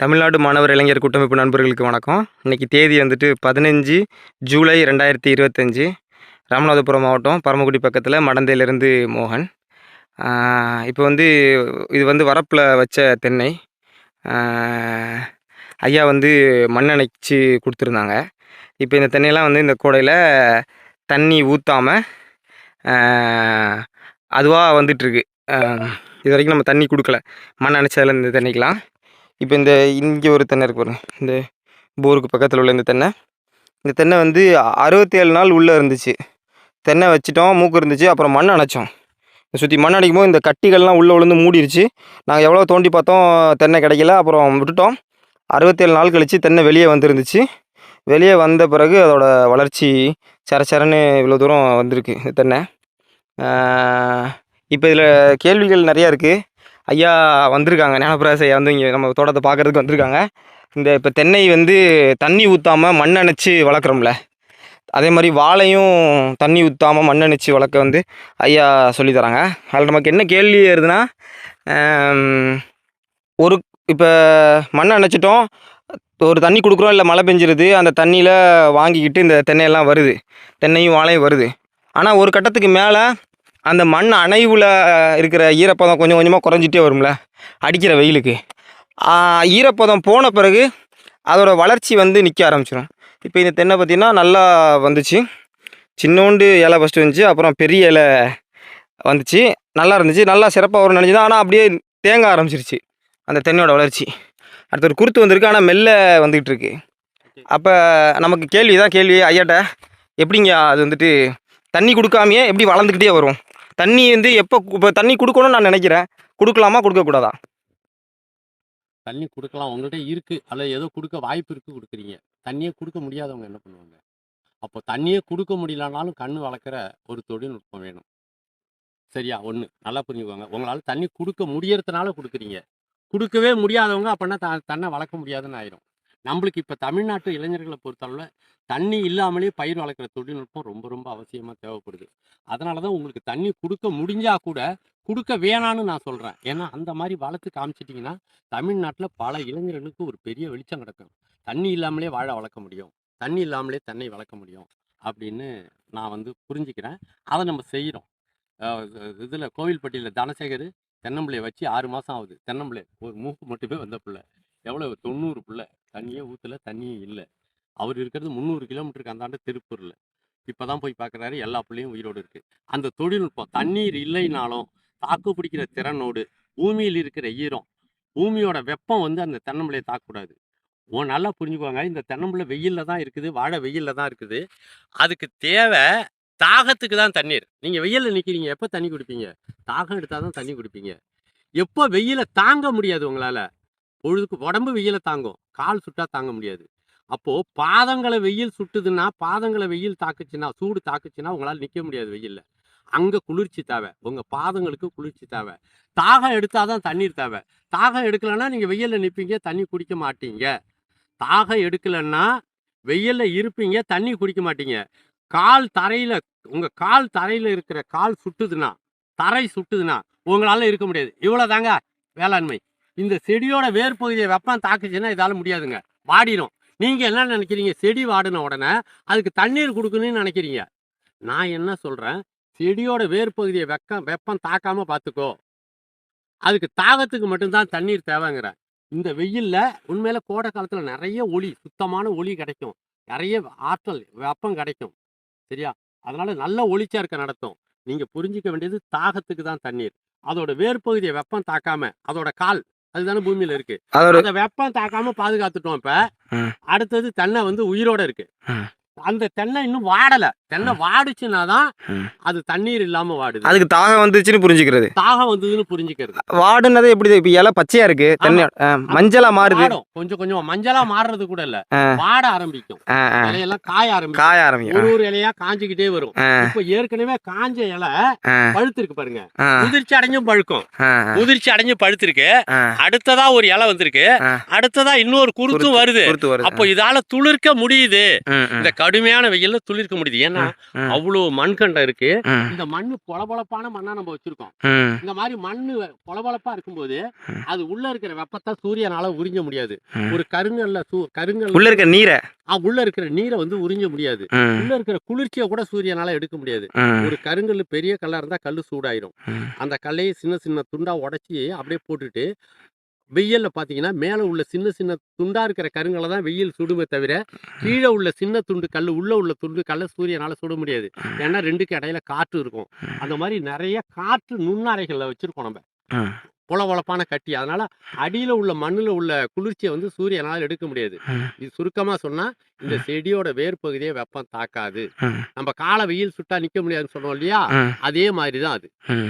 தமிழ்நாடு மாணவர் இளைஞர் கூட்டமைப்பு நண்பர்களுக்கு வணக்கம். இன்னைக்கு தேதி வந்துட்டு பதினஞ்சு ஜூலை ரெண்டாயிரத்தி இருபத்தஞ்சி. ராமநாதபுரம் மாவட்டம் பரமக்குடி பக்கத்தில் மடந்தையிலேருந்து மோகன். இப்போ வந்து இது வந்து வரப்பில் வச்ச தென்னை. ஐயா வந்து மண்ணணைச்சு கொடுத்துருந்தாங்க. இப்போ இந்த தென்னையெல்லாம் வந்து இந்த கோடையில் தண்ணி ஊற்றாமல் அதுவாக வந்துட்டுருக்கு. இது வரைக்கும் நம்ம தண்ணி கொடுக்கல. மண் அணைச்சதில் இந்த தென்னைக்கெலாம் இப்போ இந்த இங்கே ஒரு தென்னை இருக்கு பாருங்க. இந்த போருக்கு பக்கத்தில் உள்ள இந்த தென்னை. இந்த தென்னை வந்து அறுபத்தி ஏழு நாள் உள்ளே இருந்துச்சு. தென்னை வச்சிட்டோம் மூக்கு இருந்துச்சு அப்புறம் மண் அணைச்சோம். சுற்றி மண் அணைக்கும் போது இந்த கட்டிகள்லாம் உள்ளே விழுந்து மூடிருச்சு. நாங்கள் எவ்வளோ தோண்டி பார்த்தோம் தென்னை கிடைக்கல அப்புறம் விட்டுட்டோம். அறுபத்தேழு நாள் கழித்து தென்னை வெளியே வந்துருந்துச்சு. வெளியே வந்த பிறகு அதோட வளர்ச்சி சர சரன்னு இவ்வளோ தூரம் வந்திருக்கு இந்த தென்னை. இப்போ இதில் கேள்விகள் நிறையா இருக்குது ஐயா வந்திருக்காங்க. ஞானபிராச ஐயா வந்து இங்கே நம்ம தோட்டத்தை பார்க்கறதுக்கு வந்திருக்காங்க. இந்த இப்போ தென்னை வந்து தண்ணி ஊற்றாமல் மண் அணைச்சி வளர்க்குறோம்ல. அதே மாதிரி வாழையும் தண்ணி ஊற்றாமல் மண் அணைச்சி வளர்க்க வந்து ஐயா சொல்லித்தராங்க அதில் நமக்கு என்ன கேள்வி வருதுன்னா ஒரு இப்போ மண் அணைச்சிட்டோம். ஒரு தண்ணி கொடுக்குறோம். இல்லை மழை பெஞ்சிருது. அந்த தண்ணியில் வாங்கிக்கிட்டு இந்த தென்னையெல்லாம் வருது. தென்னையும் வாழையும் வருது. ஆனால் ஒரு கட்டத்துக்கு மேலே அந்த மண் அணைவில் இருக்கிற ஈரப்பதம் கொஞ்சம் கொஞ்சமாக குறைஞ்சிட்டே வரும்ல அடிக்கிற வெயிலுக்கு. ஈரப்பதம் போன பிறகு அதோட வளர்ச்சி வந்து நிற்க ஆரம்பிச்சிடும் இப்போ இந்த தென்னை பார்த்திங்கன்னா நல்லா வந்துச்சு. சின்னோண்டு இலை ஃபஸ்ட்டு வந்துச்சு அப்புறம் பெரிய இலை வந்துச்சு. நல்லா இருந்துச்சு நல்லா சிறப்பாக வரும்னு நினச்சிதான் ஆனால் அப்படியே தேங்க ஆரம்பிச்சிருச்சு அந்த தென்னையோட வளர்ச்சி. அடுத்த ஒரு குருத்து வந்திருக்கு ஆனால் மெல்ல வந்துக்கிட்டு இருக்கு. அப்போ நமக்கு கேள்வி தான் கேள்வி ஐயாட்ட எப்படிங்க அது வந்துட்டு தண்ணி கொடுக்காமையே எப்படி வளர்ந்துக்கிட்டே வரும்? தண்ணி வந்து எப்போ இப்போ தண்ணி கொடுக்கணும்னு நான் நினைக்கிறேன். கொடுக்கலாமா கொடுக்கக்கூடாதா? தண்ணி கொடுக்கலாம். உங்கள்கிட்ட இருக்கு. அல்ல ஏதோ கொடுக்க வாய்ப்பு இருக்கு கொடுக்குறீங்க. தண்ணியே கொடுக்க முடியாதவங்க என்ன பண்ணுவாங்க? அப்போ தண்ணியே கொடுக்க முடியலனாலும் கண் வளர்க்குற ஒரு தொழில்நுட்பம் வேணும். சரியா? ஒன்று நல்லா புரிஞ்சுக்கோங்க. உங்களால் தண்ணி கொடுக்க முடியறதுனால கொடுக்குறீங்க. கொடுக்கவே முடியாதவங்க அப்படின்னா த தன்னை வளர்க்க முடியாதுன்னு ஆயிரும். நம்மளுக்கு இப்போ தமிழ்நாட்டு இளைஞர்களை பொறுத்தளவில் தண்ணி இல்லாமலே பயிர் வளர்க்குற தொழில்நுட்பம் ரொம்ப ரொம்ப அவசியமாக தேவைப்படுது. அதனால தான் உங்களுக்கு தண்ணி கொடுக்க முடிஞ்சால் கூட கொடுக்க வேணான்னு நான் சொல்கிறேன் ஏன்னா அந்த மாதிரி வளர்த்து காமிச்சிட்டிங்கன்னா தமிழ்நாட்டில் பல இளைஞர்களுக்கு ஒரு பெரிய வெளிச்சம் கிடக்கும். தண்ணி இல்லாமலே வாழை வளர்க்க முடியும். தண்ணி இல்லாமலே தென்னை வளர்க்க முடியும். அப்படின்னு நான் வந்து புரிஞ்சுக்கிறேன். அதை நம்ம செய்கிறோம் இதில் கோவில்பட்டியில் தனசேகர் தென்னம்பிள்ளையை வச்சு ஆறு மாதம் ஆகுது. தென்னம்பிள்ளை ஒரு மூக்கு மட்டுமே வந்த பிள்ளை. எவ்வளோ தொண்ணூறு பிள்ளை. தண்ணியே ஊற்றல தண்ணியே இல்லை. அவர் இருக்கிறது முந்நூறு கிலோமீட்டருக்கு அந்தாண்ட திருப்பூரில். இப்போ தான் போய் பார்க்குறாரு எல்லா பிள்ளையும் உயிரோடு இருக்குது அந்த தொழில்நுட்பம் தண்ணீர் இல்லைனாலும் தாக்கு பிடிக்கிற திறனோடு பூமியில் இருக்கிற ஈரம் பூமியோட வெப்பம் வந்து அந்த தென்னம்பிள்ளையை தாக்கக்கூடாது. ஓ நல்லா புரிஞ்சுக்குவாங்க இந்த தென்னம்பிள்ளை வெயிலில் தான் இருக்குது வாழை வெயிலில் தான் இருக்குது. அதுக்கு தேவை தாகத்துக்கு தான் தண்ணீர். நீங்கள் வெயிலில் நிற்கிறீங்க எப்போ தண்ணி குடிப்பீங்க? தாகம் எடுத்தால் தான் தண்ணி குடிப்பீங்க. எப்போ வெயிலை தாங்க முடியாது உங்களால்? பொழுதுக்கு உடம்பு வெயிலை தாங்கும். கால் சுட்டா தாங்க முடியாது. அப்போது பாதங்களை வெயில் சுட்டுதுன்னா பாதங்களை வெயில் தாக்குச்சுன்னா சூடு தாக்குச்சுன்னா உங்களால் நிற்க முடியாது வெயிலில். அங்கே குளிர்ச்சி தேவை. உங்கள் பாதங்களுக்கு குளிர்ச்சி தேவை. தாகம் எடுத்தால் தான் தண்ணீர் தேவை. தாகம் எடுக்கலைன்னா நீங்கள் வெயிலில் நிற்பீங்க தண்ணி குடிக்க மாட்டீங்க. தாகம் எடுக்கலைன்னா வெயிலில் இருப்பீங்க தண்ணி குடிக்க மாட்டீங்க. கால் தரையில் உங்கள் கால் தரையில் இருக்கிற கால் சுட்டுதுன்னா தரை சுட்டுதுன்னா உங்களால் இருக்க முடியாது. இவ்வளோ தாங்க வேளாண்மை. இந்த செடியோட வேர் பகுதியை வெப்பம் தாக்குச்சுன்னா இதால் முடியாதுங்க. வாடிடும் நீங்கள் என்ன நினைக்கிறீங்க? செடி வாடின உடனே அதுக்கு தண்ணீர் கொடுக்கணும்னு நினைக்கிறீங்க. நான் என்ன சொல்கிறேன் செடியோட வேர் பகுதியை வெக்கம் வெப்பம் தாக்காமல் பார்த்துக்கோ அதுக்கு தாகத்துக்கு மட்டும்தான் தண்ணீர் தேவைங்கிறேன் இந்த வெயிலில் உண்மையில கோடை காலத்துல நிறைய ஒளி சுத்தமான ஒளி கிடைக்கும். நிறைய ஆற்றல் வெப்பம் கிடைக்கும். சரியா? அதனால நல்ல ஒளிச்சேர்க்கை நடத்தும். நீங்க புரிஞ்சிக்க வேண்டியது தாகத்துக்கு தான் தண்ணீர். அதோட வேர் பகுதியை வெப்பம் தாக்காம அதோட கால் அதுதானே பூமியில இருக்கு அந்த வெப்பம் தாக்காம பாதுகாத்துட்டோம் இப்ப. அடுத்தது தென்னை வந்து உயிரோட இருக்கு. அந்த தென்னை இன்னும் வாடல தென்னை வாடுச்சுன்னா தான் ம். அது தண்ணீர் இல்லாம வாடுது. அதுக்கு தாகம் வந்துச்சுன்னு புரிஞ்சுக்கிறது. தாகம் வந்ததுன்னு புரிஞ்சுக்கிறது. வாடுனது எப்படி இப்போ இலை பச்சையா இருக்கு தென்னை மஞ்சளா மாறுது. கொஞ்சம் கொஞ்சம். மஞ்சளா மாறுறது கூட இல்ல. வாட ஆரம்பிக்கும். இலையெல்லாம் காய ஆரம்பிக்கும். காய ஒரு ஆரம்பிக்கும். ஒரு இலையா காஞ்சிக்கிட்டே வரும். இப்ப ஏற்கனவே காஞ்ச இலை ஆ, பழுத்து இருக்கு பாருங்க. முதிர்ச்சி அடைஞ்சும் பழுக்கும். முதிர்ச்சி அடைஞ்சு பழுத்திருக்கு. அடுத்ததா ஒரு இலை வந்திருக்கு. அடுத்ததா இன்னொரு குருத்தும் வருது. அப்போ இதால துளிர்க்க முடியுது. இந்த கடுமையான வெயில்ல துளிர்க்க முடியுது. ஏன்னா. அவ்வளோ மண்கண்டம் இருக்கு. இந்த மண்ணு பொலபொலப்பான மண்ணா நம்ம வச்சிருக்கோம். இந்த மாதிரி மண்ணு பொலபொலப்பா இருக்கும்போது. அது உள்ள இருக்கிற வெப்பத்தை சூரியனால உறிஞ்ச முடியாது. ஒரு கருங்கல்ல கருங்கல் உள்ள இருக்க நீரை? உள்ள இருக்கிற நீரை வந்து உறிஞ்ச முடியாது. உள்ள இருக்கிற குளிர்ச்சியை கூட சூரியனால எடுக்க முடியாது. ஒரு கருங்கல் பெரிய கல்லா இருந்தா கல்லு சூடாயிரும். அந்த கல்லையை சின்ன சின்ன துண்டா உடைச்சி அப்படியே போட்டுட்டு வெயில்ல பாத்தீங்கன்னா மேல உள்ள சின்ன சின்ன துண்டா இருக்கிற கருங்கலை தான் வெயில் சுடுமே தவிர கீழே உள்ள சின்ன துண்டு கல் உள்ள உள்ள துண்டு கல்லை சூரியனால சுட முடியாது. ஏன்னா ரெண்டுக்கு இடையில காற்று இருக்கும். அந்த மாதிரி நிறைய காற்று நுண்ணறைகள்ல வச்சிருக்கோம் நம்ம. புலவளப்பான கட்டி. அதனால அடியில உள்ள மண்ணுல உள்ள குளிர்ச்சியை வந்து சூரியனால எடுக்க முடியாது. இது சுருக்கமா சொன்னா இந்த செடியோட வேர் பகுதியை வெப்பம் தாக்காது. நம்ம காலை வெயில் சுட்டா நிக்க முடியாதுன்னு சொன்னோம் இல்லையா? அதே மாதிரி தான் அது.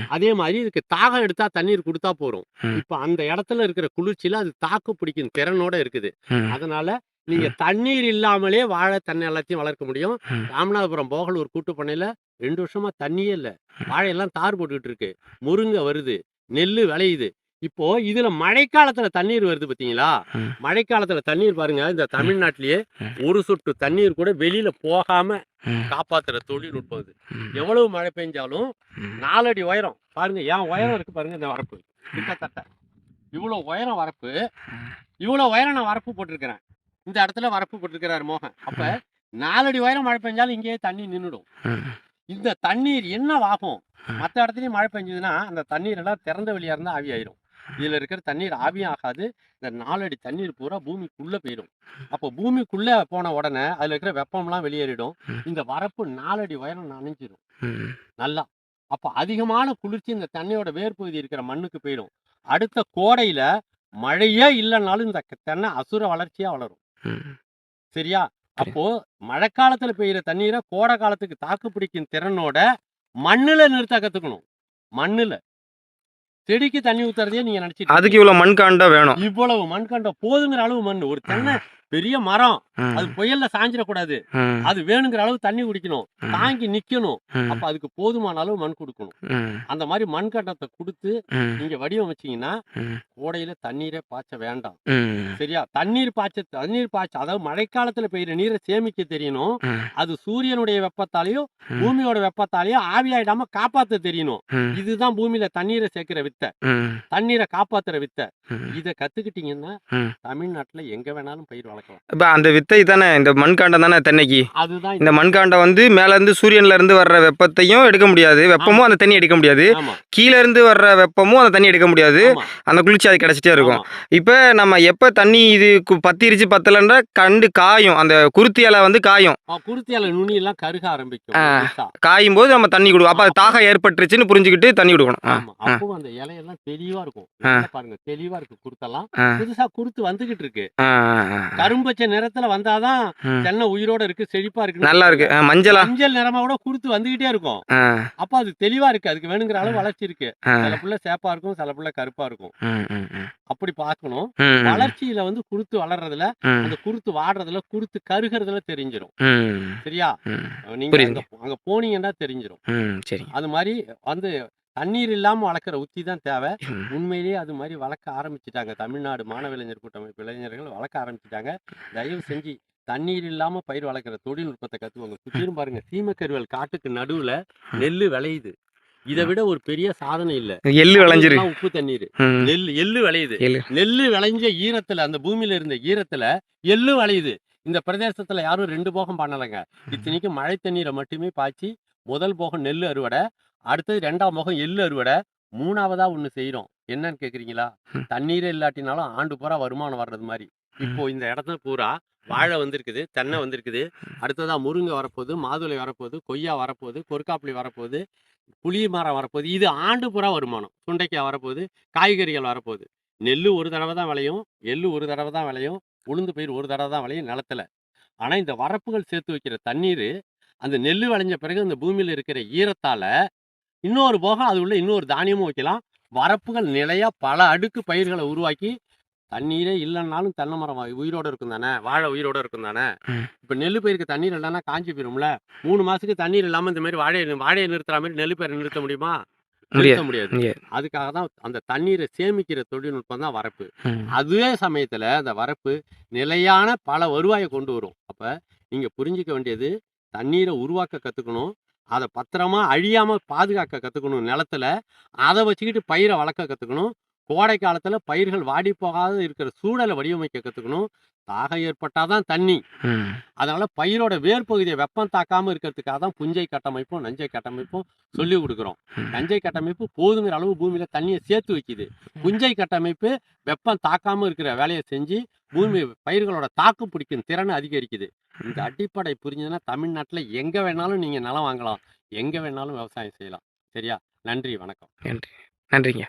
அதே மாதிரி இதுக்கு தாகம் எடுத்தா தண்ணீர் கொடுத்தா போறோம். இப்ப அந்த இடத்துல இருக்கிற குளிர்ச்சியில அது தாக்கு பிடிக்கும் திறனோட இருக்குது. அதனால நீங்க தண்ணீர் இல்லாமலே வாழை தண்ணி எல்லாத்தையும் வளர்க்க முடியும். ராமநாதபுரம் போகலூர் கூட்டு பண்ணையில ரெண்டு வருஷமா தண்ணியே இல்ல. வாழையெல்லாம் தார் போட்டுக்கிட்டு இருக்கு. முருங்கை வருது. நெல்லு விளையுது. இப்போ இதுல மழைக்காலத்துல தண்ணீர் வருது பாத்தீங்களா. மழைக்காலத்துல தண்ணீர் பாருங்க இந்த தமிழ்நாட்டிலேயே. ஒரு சொட்டு தண்ணீர் கூட வெளியில போகாம காப்பாத்துற தொழில்நுட்பம் இது. ம், எவ்வளவு மழை பெஞ்சாலும். நாலடி உயரம். பாருங்க ஏன் உயரம் இருக்கு பாருங்க இந்த வரப்பு. கிட்டத்தட்ட. இவ்வளோ உயரம் வரப்பு. இவ்வளோ உயரம் நான் வரப்பு போட்டிருக்கிறேன். இந்த இடத்துல வரப்பு போட்டிருக்கிறாரு மோகன். அப்ப நாலடி உயரம் மழை பெஞ்சாலும் இங்கேயே தண்ணி நின்றுடும். இந்த தண்ணீர் என்ன ஆகும். மற்ற இடத்துலயும் மழை பெஞ்சதுன்னா அந்த தண்ணீர் எல்லாம் திறந்த வெளியா இருந்தா ஆவி ஆயிரும் இதுல இருக்கிற தண்ணீர் ஆவியும் ஆகாது இந்த நாலடி தண்ணீர் பூரா பூமிக்குள்ள போயிடும் அப்போ பூமிக்குள்ள போன உடனே அதுல இருக்கிற வெப்பம்லாம் வெளியேறிடும். இந்த வரப்பு நாலடி உயரம் நனைஞ்சிரும். ம். நல்லா. அப்போ அதிகமான குளிர்ச்சி இந்த தண்ணியோட வேர்பகுதி இருக்கிற மண்ணுக்கு போயிடும் அடுத்த கோடையில மழையே இல்லைன்னாலும் இந்த தென்னை அசுர வளர்ச்சியா வளரும். சரியா? அப்போ மழைக்காலத்துல பெய்யுற தண்ணீரை கோடை காலத்துக்கு தாக்கு பிடிக்கும் திறனோட மண்ணுல நிறுத்த கத்துக்கணும் மண்ணுல. செடிக்கு தண்ணி ஊத்துறதையே நீங்க நினைச்சிட்டு அதுக்கு இவ்வளவு மண் காண்டா வேணும். இவ்வளவு மண் கண்ட போதுங்கிற அளவு மண் ஒரு தென்னை பெரிய மரம். அது புயல்ல சாஞ்சிடக்கூடாது. அது வேணுங்கிற அளவு தண்ணி குடிக்கணும். தாங்கி நிக்கணும். அப்ப அதுக்கு போதுமான அளவு மண் கொடுக்கணும். அந்த மாதிரி மண் கட்டத்தை கொடுத்து நீங்க வடிவமைச்சீங்கன்னா கோடையில தண்ணீரே பாய்ச்ச வேண்டாம். சரியா? தண்ணீர் பாய்ச்ச தண்ணீர் பாய்ச்ச அதாவது மழைக்காலத்துல பெய்யுற நீரை சேமிக்க தெரியணும். அது சூரியனுடைய வெப்பத்தாலேயும். பூமியோட வெப்பத்தாலேயும் ஆவியாயிடாம காப்பாத்த தெரியணும். இதுதான் பூமியில தண்ணீரை சேர்க்கிற வித்தை. தண்ணீரை காப்பாத்துற வித்தை. இத கத்துக்கிட்டீங்கன்னா. தமிழ்நாட்டுல எங்க வேணாலும் பயிர் வளர்க்கலாம். இப்ப அந்த வித்தை தானே இந்த மண்காண்டம் தானே தென்னைக்கு? அதுதான் இந்த மண்காண்டம் வந்து மேல இருந்து சூரியன்ல இருந்து வர்ற வெப்பத்தையும் எடுக்க முடியாது. வெப்பமும் அந்த தண்ணி எடுக்க முடியாது. கீழ இருந்து வர்ற வெப்பமும் அந்த தண்ணி எடுக்க முடியாது. அந்த குளிர்ச்சி அது கிடைச்சிட்டே இருக்கும். இப்போ நம்ம எப்போ தண்ணி இது பத்திருச்சு பத்தலன்ற கண்டு காயும். அந்த குருத்தி இலை வந்து காயும். எல்லாம் கருக ஆரம்பிக்கும். காயும் போது நம்ம தண்ணி கொடுக்கும் அப்போ அது தாகம் ஏற்பட்டுருச்சுன்னு புரிஞ்சுக்கிட்டு தண்ணி கொடுக்கணும். அப்போ அந்த இலையெல்லாம் தெளிவா இருக்கும். பாருங்க தெளிவா இருக்கு குருத்தெல்லாம். ஆ, புதுசா குருத்து வந்துகிட்டு இருக்கு. கரும்பச்சை நிறத்துல வந்தாதான். தென்னை உயிரோட இருக்கு செழிப்பா இருக்கு நல்லா இருக்கு. மஞ்சளா? மஞ்சள் நிறமா கூட குருத்து வந்துகிட்டே இருக்கும். அப்ப அது தெளிவா இருக்கு. அதுக்கு வேணுங்கிற அளவு வளர்ச்சி இருக்கு. சில புள்ள சேப்பா இருக்கும் சில புள்ள கருப்பா இருக்கும். அப்படி பார்க்கணும். ம், வளர்ச்சியில வந்து குருத்து வளர்றதுல அந்த குருத்து வாடுறதுல குருத்து கருகிறதுல தெரிஞ்சிரும். ம், சரியா? நீங்க. அங்க போனீங்கன்னா தெரிஞ்சிரும். ம், சரிங்க அது மாதிரி வந்து தண்ணீர் இல்லாம வளர்க்குற உத்தி தான் தேவை. உண்மையிலேயே அது மாதிரி வளர்க்க ஆரம்பிச்சிட்டாங்க. தமிழ்நாடு மாணவ இளைஞர் கூட்டமைப்பு இளைஞர்கள் வளர்க்க ஆரம்பிச்சிட்டாங்க. தயவு செஞ்சு தண்ணீர் இல்லாம பயிர் வளர்க்குற தொழில்நுட்பத்தை கத்துவாங்க சுத்திரும் பாருங்க. சீமக்கருவல் காட்டுக்கு நடுவுல நெல்லு விளையுது. இதை விட ஒரு பெரிய சாதனை இல்ல. எள்ளு விளைஞ்சிரு. உப்பு தண்ணீர். நெல் எள்ளு விளையுது. நெல்லு விளைஞ்ச ஈரத்துல அந்த பூமியில இருந்த ஈரத்துல எள்ளு விளையுது. இந்த பிரதேசத்துல யாரும் ரெண்டு போகம் பண்ணலைங்க. இத்தனைக்கும் மழை தண்ணீரை மட்டுமே பாய்ச்சி முதல் போகம் நெல் அறுவடை அடுத்தது ரெண்டாம் போகம் எள்ளு அறுவடை மூணாவதா ஒண்ணு செய்றோம். என்னன்னு கேக்குறீங்களா. தண்ணீரே இல்லாட்டினாலும் ஆண்டு பூரா வருமானம் வர்றது மாதிரி. இப்போ இந்த இடத்துல பூரா வாழை வந்திருக்குது தென்னை வந்திருக்குது. அடுத்ததா முருங்கை வரப்போகுது மாதுளை வரப்போகுது கொய்யா வரப்போகுது கொருக்காப்புளி வரப்போகுது புளி மரம் வரப்போகுது. இது ஆண்டு பூரா வருமானம். சுண்டைக்காய் வரப்போகுது காய்கறிகள் வரப்போகுது. நெல் ஒரு தடவை தான் விளையும் எள்ளு ஒரு தடவை தான் விளையும் உளுந்து பயிர் ஒரு தடவை தான் விளையும் நிலத்துல. ஆனா இந்த வரப்புகள் சேர்த்து வைக்கிற தண்ணீர் அந்த நெல் விளைஞ்ச பிறகு அந்த பூமியில இருக்கிற ஈரத்தால இன்னொரு போகம் அது உள்ள இன்னொரு தானியமும் வைக்கலாம். வரப்புகள் நிலையா பல அடுக்கு பயிர்களை உருவாக்கி தண்ணீரே இல்லைன்னாலும் தென்னை மரம் உயிரோட இருக்கும் தானே? வாழை உயிரோட இருக்கும் தானே. இப்ப நெல் பயிருக்கு தண்ணீர் இல்லைன்னா காஞ்சி போயிரும்ல? மூணு மாசத்துக்கு தண்ணீர் இல்லாம இந்த மாதிரி வாழையை வாழையை நிறுத்துற மாதிரி நெல் பயிரை நிறுத்த முடியுமா? நிறுத்த முடியாது. அதுக்காக தான் அந்த தண்ணீரை சேமிக்கிற தொழில்நுட்பம் தான் வரப்பு. அதே சமயத்துல அந்த வரப்பு நிலையான பல வருவாயை கொண்டு வரும். அப்ப நீங்க புரிஞ்சுக்க வேண்டியது தண்ணீரை உருவாக்க கற்றுக்கணும் அதை பத்திரமா அழியாமல் பாதுகாக்க கற்றுக்கணும் நிலத்துல. அதை வச்சுக்கிட்டு பயிரை வளர்க்க கற்றுக்கணும் கோடை காலத்தில் பயிர்கள் வாடி போகாத இருக்கிற சூழலை வடிவமைக்க கற்றுக்கணும் தாகம் ஏற்பட்டால் தான் தண்ணி அதனால பயிரோட வேர் பகுதியை வெப்பம் தாக்காம இருக்கிறதுக்காக தான் புஞ்சை கட்டமைப்பும் நஞ்சை கட்டமைப்பும் சொல்லி கொடுக்குறோம். நஞ்சை கட்டமைப்பு போதுங்கிற அளவு பூமியில தண்ணியை சேர்த்து வைக்குது. புஞ்சை கட்டமைப்பு வெப்பம் தாக்காம இருக்கிற வேலையை செஞ்சு பூமி பயிர்களோட தாக்கு பிடிக்கும் திறனை அதிகரிக்குது. இந்த அடிப்படை புரிஞ்சதுன்னா தமிழ்நாட்டுல எங்க வேணாலும் நீங்க நிலம் வாங்கலாம். எங்க வேணாலும் விவசாயம் செய்யலாம். சரியா? நன்றி வணக்கம். நன்றி. நன்றிங்க.